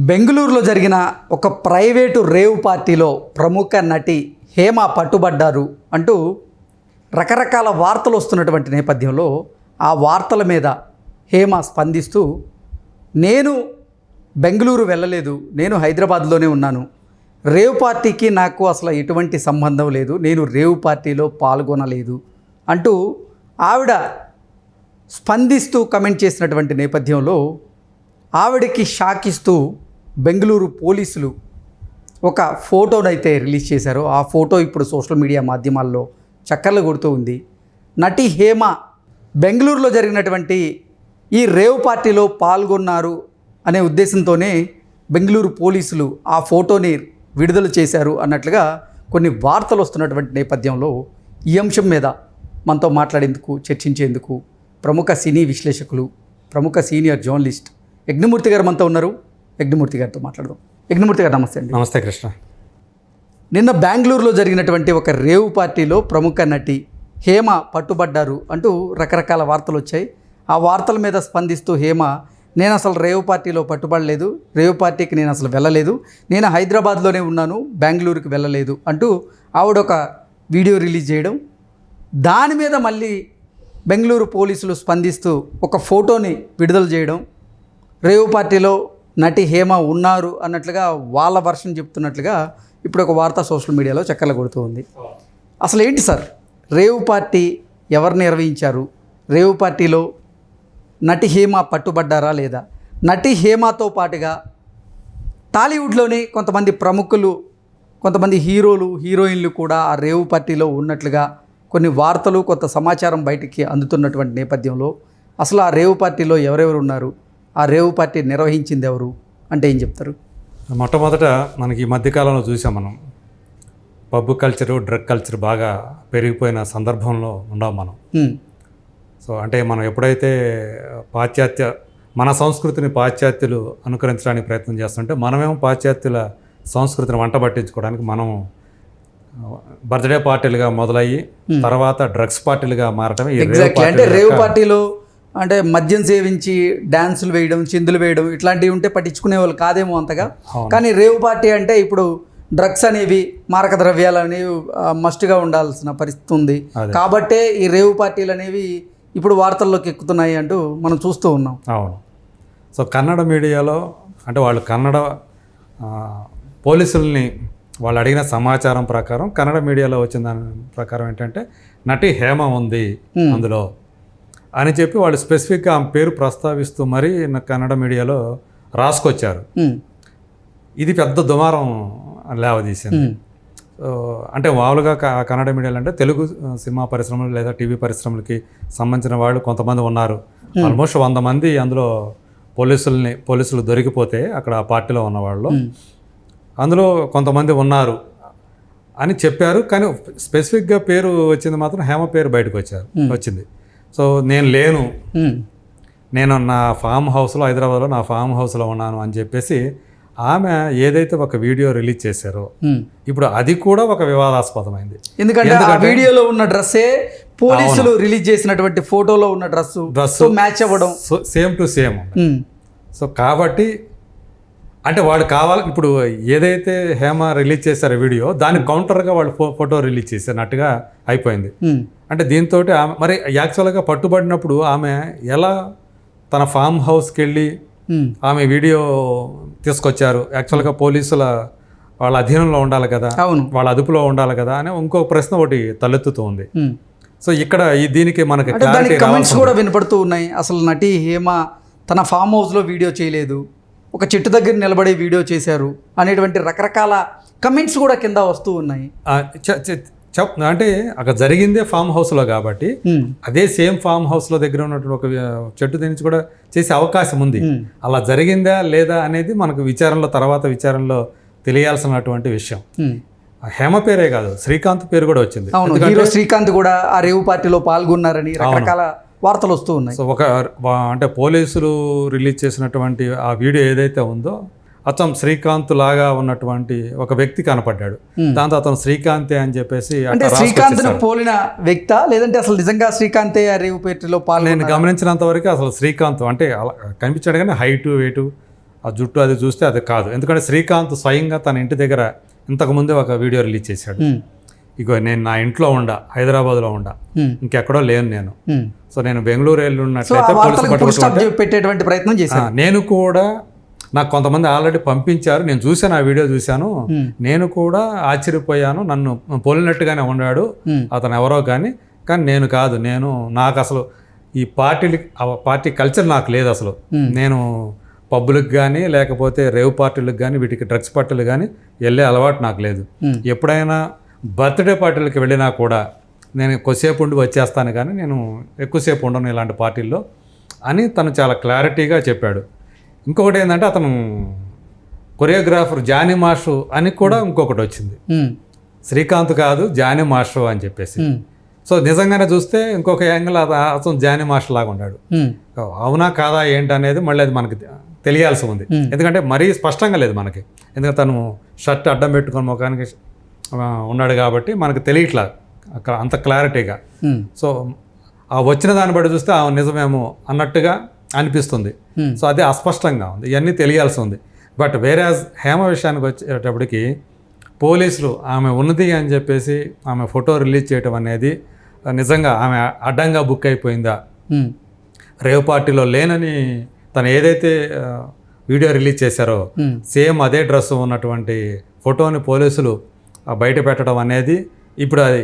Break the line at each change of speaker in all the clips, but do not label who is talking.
బెంగళూరులో జరిగిన ఒక ప్రైవేటు రేవ్ పార్టీలో ప్రముఖ నటి హేమ పట్టుబడ్డారు అంటూ రకరకాల వార్తలు వస్తున్నటువంటి నేపథ్యంలో ఆ వార్తల మీద హేమ స్పందిస్తూ నేను బెంగళూరు వెళ్ళలేదు. నేను హైదరాబాద్లోనే ఉన్నాను. రేవ్ పార్టీకి నాకు అసలు ఎటువంటి సంబంధం లేదు. నేను రేవ్ పార్టీలో పాల్గొనలేదు. అంటూ ఆవిడ స్పందిస్తూ కమెంట్ చేసినటువంటి నేపథ్యంలో ఆవిడకి షాక్ ఇస్తూ బెంగళూరు పోలీసులు ఒక ఫోటోనైతే రిలీజ్ చేశారు. ఆ ఫోటో ఇప్పుడు సోషల్ మీడియా మాధ్యమాల్లో చక్కర్లు కొడుతూ ఉంది. నటి హేమ బెంగళూరులో జరిగినటువంటి ఈ రేవ్ పార్టీలో పాల్గొన్నారు అనే ఉద్దేశంతోనే బెంగళూరు పోలీసులు ఆ ఫోటోని విడుదల చేశారు అన్నట్లుగా కొన్ని వార్తలు వస్తున్నటువంటి నేపథ్యంలో ఈ అంశం మీద మనతో మాట్లాడేందుకు చర్చించేందుకు ప్రముఖ సినీ విశ్లేషకులు ప్రముఖ సీనియర్ జర్నలిస్ట్ యజ్ఞమూర్తి గారు మనతో ఉన్నారు. యజ్ఞమూర్తి గారితో మాట్లాడదాం. యజ్ఞమూర్తి గారు నమస్తే అండి.
నమస్తే కృష్ణ.
నిన్న బెంగళూరులో జరిగినటువంటి ఒక రేవు పార్టీలో ప్రముఖ నటి హేమ పట్టుబడ్డారు అంటూ రకరకాల వార్తలు వచ్చాయి. ఆ వార్తల మీద స్పందిస్తూ హేమ నేను అసలు రేవు పార్టీలో పట్టుబడలేదు. రేవు పార్టీకి నేను అసలు వెళ్ళలేదు. నేను హైదరాబాద్లోనే ఉన్నాను. బెంగళూరుకి వెళ్ళలేదు. అంటూ ఆవిడ ఒక వీడియో రిలీజ్ చేయడం. దాని మీద మళ్ళీ బెంగళూరు పోలీసులు స్పందిస్తూ ఒక ఫోటోని విడుదల చేయడం. రేవు పార్టీలో నటి హేమ ఉన్నారు అన్నట్లుగా వాళ్ళ వర్షన్ చెప్తున్నట్లుగా ఇప్పుడు ఒక వార్త సోషల్ మీడియాలో చక్కర్లు కొడుతూ ఉంది. అసలు ఏంటి సార్? రేవు పార్టీ ఎవరు నిర్వహించారు? రేవు పార్టీలో నటి హేమ పట్టుబడ్డారా లేదా? నటి హేమతో పాటుగా టాలీవుడ్లోని కొంతమంది ప్రముఖులు కొంతమంది హీరోలు హీరోయిన్లు కూడా ఆ రేవు పార్టీలో ఉన్నట్లుగా కొన్ని వార్తలు కొంత సమాచారం బయటికి అందుతున్నటువంటి నేపథ్యంలో అసలు ఆ రేవు పార్టీలో ఎవరెవరు ఉన్నారు? ఆ రేవు పార్టీ నిర్వహించింది ఎవరు అంటే ఏం చెప్తారు?
మొట్టమొదట మనకి ఈ మధ్యకాలంలో చూసాం మనం. పబ్ కల్చరు డ్రగ్ కల్చర్ బాగా పెరిగిపోయిన సందర్భంలో ఉన్నాం మనం. సో అంటే మనం ఎప్పుడైతే పాశ్చాత్య మన సంస్కృతిని పాశ్చాత్యులు అనుకరించడానికి ప్రయత్నం చేస్తుంటే మనమేమో పాశ్చాత్యుల సంస్కృతిని వంట పట్టించుకోవడానికి మనం బర్త్డే పార్టీలుగా మొదలయ్యి తర్వాత డ్రగ్స్ పార్టీలుగా మారటమే
అంటే రేవు పార్టీలో అంటే మద్యం సేవించి డ్యాన్సులు వేయడం చిందులు వేయడం ఇట్లాంటివి ఉంటే పట్టించుకునే వాళ్ళు కాదేమో అంతగా. కానీ రేవు పార్టీ అంటే ఇప్పుడు డ్రగ్స్ అనేవి మారక ద్రవ్యాలు అనేవి మస్ట్గా ఉండాల్సిన పరిస్థితి ఉంది. కాబట్టే ఈ రేవు పార్టీలు అనేవి ఇప్పుడు వార్తల్లోకి ఎక్కుతున్నాయి అంటూ మనం చూస్తూ ఉన్నాం.
అవును. సో కన్నడ మీడియాలో అంటే వాళ్ళు కన్నడ పోలీసుల్ని వాళ్ళు అడిగిన సమాచారం ప్రకారం కన్నడ మీడియాలో వచ్చిన దాని ప్రకారం ఏంటంటే నటి హేమ ఉంది అందులో. అని చెప్పి వాళ్ళు స్పెసిఫిక్గా ఆమె పేరు ప్రస్తావిస్తూ మరీ నా కన్నడ మీడియాలో రాసుకొచ్చారు. ఇది పెద్ద దుమారం లేవదీసింది. అంటే మామూలుగా కన్నడ మీడియాలో అంటే తెలుగు సినిమా పరిశ్రమలు లేదా టీవీ పరిశ్రమలకి సంబంధించిన వాళ్ళు కొంతమంది ఉన్నారు. ఆల్మోస్ట్ వంద మంది అందులో పోలీసుల్ని పోలీసులు దొరికిపోతే అక్కడ ఆ పార్టీలో ఉన్న వాళ్ళు. అందులో కొంతమంది ఉన్నారు అని చెప్పారు. కానీ స్పెసిఫిక్గా పేరు వచ్చింది మాత్రం హేమ పేరు బయటకు వచ్చారు వచ్చింది. సో నేను లేను. నేను నా ఫామ్ హౌస్లో హైదరాబాద్లో నా ఫామ్ హౌస్లో ఉన్నాను అని చెప్పేసి ఆమె ఏదైతే ఒక వీడియో రిలీజ్ చేశారో. ఇప్పుడు అది కూడా ఒక వివాదాస్పదమైంది
ఎందుకంటే ఆ వీడియోలో ఉన్న డ్రెస్సే పోలీసులు రిలీజ్ చేసినటువంటి ఫోటోలో ఉన్న డ్రెస్తో మ్యాచ్ అవ్వడం
సేమ్ టు సేమ్. సో కాబట్టి అంటే వాడు కావాలి ఇప్పుడు ఏదైతే హేమ రిలీజ్ చేశారో వీడియో దానికి కౌంటర్గా వాళ్ళు ఫోటో రిలీజ్ చేసినట్టుగా అయిపోయింది. అంటే దీంతో ఆమె మరి యాక్చువల్గా పట్టుబడినప్పుడు ఆమె ఎలా తన ఫామ్ హౌస్కి వెళ్ళి. ఆమె వీడియో తీసుకొచ్చారు. యాక్చువల్గా పోలీసుల వాళ్ళ అధీనంలో ఉండాలి కదా
అవును.
వాళ్ళ అదుపులో ఉండాలి కదా అని ఇంకో ప్రశ్న ఒకటి తలెత్తుతూ ఉంది
హ్మ్.
సో ఇక్కడ ఈ దీనికి మనకి
కమెంట్స్ కూడా వినపడుతూ ఉన్నాయి. అసలు నటి హేమ తన ఫామ్ హౌస్లో వీడియో చేయలేదు. ఒక చెట్టు దగ్గర నిలబడి వీడియో చేశారు అనేటువంటి రకరకాల కమెంట్స్ కూడా కింద వస్తూ ఉన్నాయి.
చెప్ అంటే అక్కడ జరిగిందే ఫామ్ హౌస్లో కాబట్టి. అదే సేమ్ ఫామ్ హౌస్లో దగ్గర ఉన్నటువంటి ఒక చెట్టు నుంచి కూడా చేసే అవకాశం ఉంది. అలా జరిగిందా లేదా అనేది మనకు విచారణలో తర్వాత విచారణలో తెలియాల్సినటువంటి విషయం
హ్మ్.
పేరే కాదు శ్రీకాంత్ పేరు కూడా వచ్చింది
హీరో శ్రీకాంత్ కూడా ఆ రేవు పార్టీలో పాల్గొన్నారని రకరకాల వార్తలు వస్తూ ఉన్నాయి
సో ఒక అంటే పోలీసులు రిలీజ్ చేసినటువంటి ఆ వీడియో ఏదైతే ఉందో అతను శ్రీకాంత్ లాగా ఉన్నటువంటి ఒక వ్యక్తి కనపడ్డాడు. దాంతో అతను శ్రీకాంతే అని చెప్పేసి
అంటే శ్రీకాంత్. పోలిన వ్యక్త? లేదంటే అసలు నిజంగా శ్రీకాంతే రేవు పార్టీలో
నేను
పాల్గొన్న
గమనించినంత వరకు అసలు శ్రీకాంత్ అంటే అలా కనిపించాడు కానీ హైటు వెయిటు ఆ జుట్టు అది చూస్తే అది కాదు. ఎందుకంటే శ్రీకాంత్ స్వయంగా తన ఇంటి దగ్గర ఇంతకుముందే ఒక వీడియో రిలీజ్ చేశాడు. ఇగో నేను నా ఇంట్లో ఉండా హైదరాబాద్లో ఉండా. ఇంకెక్కడో లేను నేను. సో నేను బెంగళూరు వెళ్ళి ఉన్నట్లయితే
పెట్టేటువంటి ప్రయత్నం చేశారు
ఆ, నేను కూడా నాకు కొంతమంది ఆల్రెడీ పంపించారు. నేను చూశాను ఆ వీడియో చూశాను. నేను కూడా ఆశ్చర్యపోయాను. నన్ను పోలినట్టుగానే ఉన్నాడు. అతను ఎవరో కానీ కానీ నేను కాదు. నేను నాకు అసలు ఈ పార్టీలు పార్టీ కల్చర్ నాకు లేదు అసలు. నేను పబ్బులకు కానీ లేకపోతే రేవ్ పార్టీలకు కానీ వీటికి డ్రగ్స్ పార్టీలు కానీ వెళ్ళే అలవాటు నాకు లేదు. ఎప్పుడైనా బర్త్డే పార్టీలకు వెళ్ళినా కూడా నేను కొద్దిసేపు ఉండి వచ్చేస్తాను కానీ నేను ఎక్కువసేపు ఉండను ఇలాంటి పార్టీల్లో అని తను చాలా క్లారిటీగా చెప్పాడు. ఇంకొకటి ఏంటంటే అతను కొరియోగ్రాఫర్ జానీ మాస్టర్ అని కూడా ఇంకొకటి వచ్చింది.
ఉమ్,
శ్రీకాంత్ కాదు జానీ మాస్టర్ అని చెప్పేసి.
ఉమ్,
సో నిజంగానే చూస్తే ఇంకొక యాంగిల్ అత- అతను జానీ మాస్టర్ లాగా ఉన్నాడు. అవునా కాదా ఏంటి అనేది మళ్ళీ అది మనకి తెలియాల్సి ఉంది.
Hmm.
ఎందుకంటే మరీ స్పష్టంగా లేదు మనకి. ఎందుకంటే తను షర్ట్ అడ్డం పెట్టుకొని ముఖానికి ఉన్నాడు కాబట్టి మనకి తెలియట్లా అక్కడ అంత క్లారిటీగా. సో ఆ వచ్చిన దాన్ని బట్టి చూస్తే ఆ నిజమేమో అన్నట్టుగా అనిపిస్తుంది. సో అది అస్పష్టంగా ఉంది. ఇవన్నీ తెలియాల్సి ఉంది. బట్ వేరే హేమ విషయానికి వచ్చేటప్పటికి పోలీసులు ఆమె ఉన్నది అని చెప్పేసి ఆమె ఫోటో రిలీజ్ చేయటం అనేది నిజంగా ఆమె అడ్డంగా బుక్ అయిపోయిందా? రేవ్ పార్టీలో లేనని తను ఏదైతే వీడియో రిలీజ్ చేశారో సేమ్ అదే డ్రెస్ ఉన్నటువంటి ఫోటోని పోలీసులు బయట పెట్టడం అనేది ఇప్పుడు అది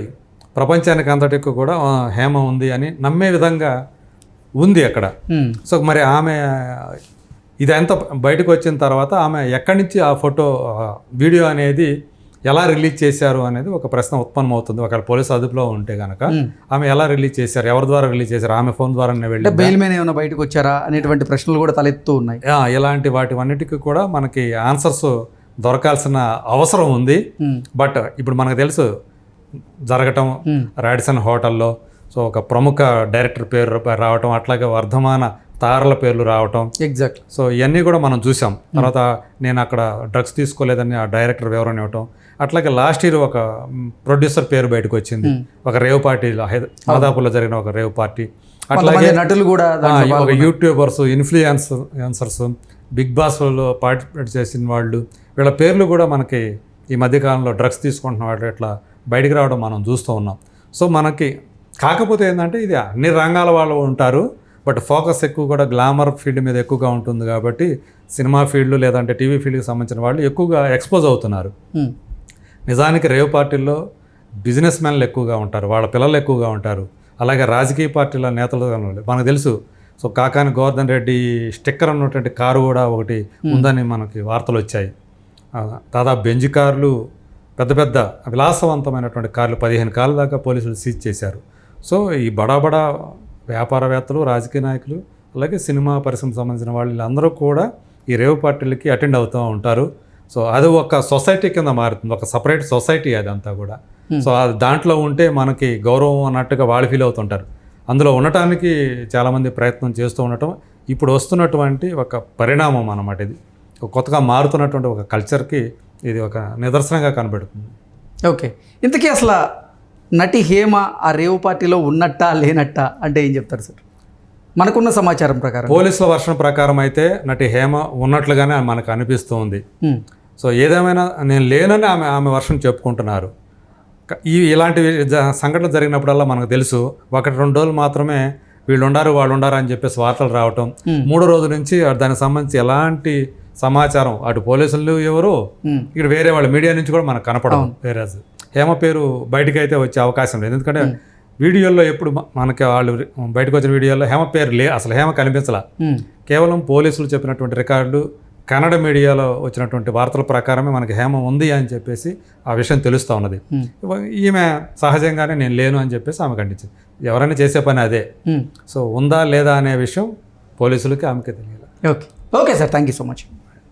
ప్రపంచానికి అంతటికి కూడా హేమ ఉంది అని నమ్మే విధంగా ఉంది అక్కడ. సో మరి ఆమె ఇదంతా బయటకు వచ్చిన తర్వాత ఆమె ఎక్కడి నుంచి ఆ ఫోటో వీడియో అనేది ఎలా రిలీజ్ చేశారు అనేది ఒక ప్రశ్న ఉత్పన్నమవుతుంది. ఒకవేళ పోలీసు అదుపులో ఉంటే కనుక. ఆమె ఎలా రిలీజ్ చేశారు ఎవరి ద్వారా రిలీజ్ చేశారు ఆమె ఫోన్ వెళ్ళి
బెయిల్ మీద ఏమైనా బయటకు వచ్చారా అనేటువంటి ప్రశ్నలు కూడా తలెత్తుతూ ఉన్నాయి.
ఇలాంటి వాటి అన్నిటికీ కూడా మనకి ఆన్సర్స్ దొరకాల్సిన అవసరం ఉంది. బట్ ఇప్పుడు మనకు తెలుసు జరగటం రాడిసన్ హోటల్లో సో ఒక ప్రముఖ డైరెక్టర్ పేరు రావటం అట్లాగే వర్ధమాన తారల పేర్లు రావటం.
ఎగ్జాక్ట్
సో ఇవన్నీ కూడా మనం చూసాం. తర్వాత నేను అక్కడ డ్రగ్స్ తీసుకోలేదని ఆ డైరెక్టర్ వివరణ ఇవ్వటం. అట్లాగే లాస్ట్ ఇయర్ ఒక ప్రొడ్యూసర్ పేరు బయటకు వచ్చింది. ఒక రేవ్ పార్టీలో హైద- మాదాపూర్లో జరిగిన ఒక రేవ్ పార్టీ. అట్లాగే
నటులు కూడా
ఒక యూట్యూబర్స్ ఇన్ఫ్లుయెన్సర్స్ బిగ్ బాస్లో పార్టిసిపేట్ చేసిన వాళ్ళు వీళ్ళ పేర్లు కూడా మనకి ఈ మధ్యకాలంలో డ్రగ్స్ తీసుకుంటున్న వాళ్ళు ఇట్లా బయటికి రావడం మనం చూస్తూ ఉన్నాం. సో మనకి కాకపోతే ఏంటంటే ఇది అన్ని రంగాల వాళ్ళు ఉంటారు బట్ ఫోకస్ ఎక్కువ కూడా గ్లామర్ ఫీల్డ్ మీద ఎక్కువగా ఉంటుంది కాబట్టి సినిమా ఫీల్డ్ లేదంటే టీవీ ఫీల్డ్కి సంబంధించిన వాళ్ళు ఎక్కువగా ఎక్స్పోజ్ అవుతున్నారు. నిజానికి రేవ్ పార్టీల్లో బిజినెస్ మ్యాన్లు ఎక్కువగా ఉంటారు వాళ్ళ పిల్లలు ఎక్కువగా ఉంటారు. అలాగే రాజకీయ పార్టీల నేతలు. మనకు తెలుసు. సో కాకాని గోవర్ధన్ రెడ్డి స్టిక్కర్ ఉన్నటువంటి కారు కూడా ఒకటి ఉందని మనకి వార్తలు వచ్చాయి. దాదాపు బెంజ్ కార్లు పెద్ద పెద్ద విలాసవంతమైనటువంటి కార్లు పదిహేను కార్ల దాకా పోలీసులు సీజ్ చేశారు. సో ఈ బడా బడా వ్యాపారవేత్తలు రాజకీయ నాయకులు అలాగే సినిమా పరిశ్రమకు సంబంధించిన వాళ్ళు వీళ్ళందరూ కూడా ఈ రేవ్ పార్టీలకి అటెండ్ అవుతూ ఉంటారు. సో అది ఒక సొసైటీ కింద మారుతుంది. ఒక సపరేట్ సొసైటీ అదంతా కూడా. సో అది దాంట్లో ఉంటే మనకి గౌరవం అన్నట్టుగా వాళ్ళు ఫీల్ అవుతుంటారు. అందులో ఉండటానికి చాలామంది ప్రయత్నం చేస్తూ ఉండటం ఇప్పుడు వస్తున్నటువంటి ఒక పరిణామం అన్నమాట ఇది. కొత్తగా మారుతున్నటువంటి ఒక కల్చర్కి ఇది ఒక నిదర్శనంగా కనబడుతుంది.
ఓకే. ఇంతకీ అసలు నటి హేమ ఆ రేవు పార్టీలో ఉన్నట్టా లేనట్టా అంటే ఏం చెప్తారు సార్? మనకున్న సమాచారం ప్రకారం.
పోలీసుల వర్షం ప్రకారం అయితే నటి హేమ ఉన్నట్లుగానే మనకు అనిపిస్తూ ఉంది
ఉమ్,
సో ఏదేమైనా నేను లేనని ఆమె ఆమె వర్షం చెప్పుకుంటున్నారు. ఈ ఇలాంటి సంఘటనలు జరిగినప్పుడల్లా మనకు తెలుసు ఒకటి రెండు రోజులు మాత్రమే వీళ్ళు ఉండారు వాళ్ళు ఉండారు అని చెప్పేసి వార్తలు రావటం. మూడో రోజు నుంచి దానికి సంబంధించి ఎలాంటి సమాచారం అటు పోలీసులు ఎవరు? ఇక్కడ వేరే వాళ్ళ మీడియా నుంచి కూడా మనకు కనపడదు వేరే హేమ పేరు బయటకు అయితే వచ్చే అవకాశం లేదు. ఎందుకంటే వీడియోల్లో ఎప్పుడు మనకి వాళ్ళు బయటకు వచ్చిన వీడియోలో హేమ పేరు లే అసలు హేమ కనిపించలా. కేవలం పోలీసులు చెప్పినటువంటి రికార్డులు కన్నడ మీడియాలో వచ్చినటువంటి వార్తల ప్రకారమే మనకి హేమ ఉంది అని చెప్పేసి ఆ విషయం తెలుస్తూ ఉన్నది. ఈమె సహజంగానే నేను లేను అని చెప్పేసి ఆమె ఖండించింది. ఎవరైనా చేసే పని అదే. సో ఉందా లేదా అనే విషయం పోలీసులకి ఆమెకి తెలియాలి.
Okay. Okay sir. Thank you so much.